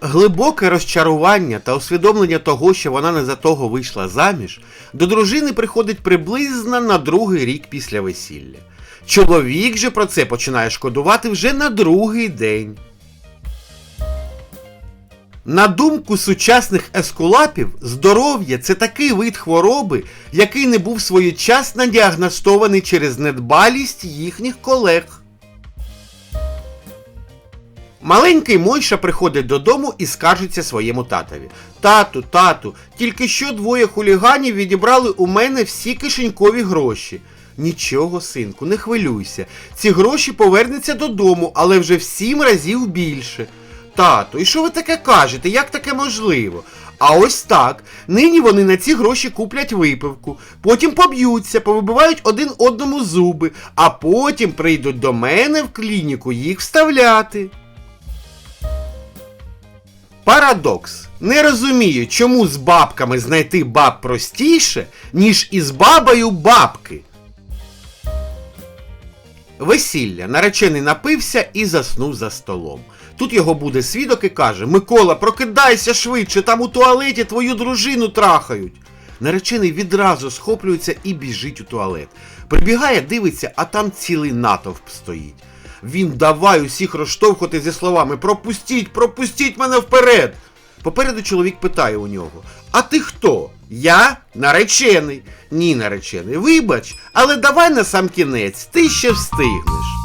глибоке розчарування та усвідомлення того, що вона не за того вийшла заміж, до дружини приходить приблизно на другий рік після весілля. Чоловік же про це починає шкодувати вже на другий день. На думку сучасних ескулапів, здоров'я це такий вид хвороби, який не був своєчасно діагностований через недбалість їхніх колег. Маленький Мойша приходить додому і скаржиться своєму татові. Тату, тату, тільки що двоє хуліганів відібрали у мене всі кишенькові гроші. Нічого, синку, не хвилюйся. Ці гроші повернуться додому, але вже в сім разів більше. Тату, і що ви таке кажете? Як таке можливо? А ось так. Нині вони на ці гроші куплять випивку, потім поб'ються, повибивають один одному зуби, а потім прийдуть до мене в клініку їх вставляти. Парадокс. Не розумію, чому з бабками знайти баб простіше, ніж із бабою бабки. Весілля. Наречений напився і заснув за столом. Тут його буде свідок і каже: Микола, прокидайся швидше, там у туалеті твою дружину трахають. Наречений відразу схоплюється і біжить у туалет. Прибігає, дивиться, а там цілий натовп стоїть. Він давай усіх розштовхувати зі словами Пропустіть, пропустіть мене вперед. Попереду чоловік питає у нього: А ти хто? Я наречений. Ні, наречений. Вибач, але давай на сам кінець, ти ще встигнеш.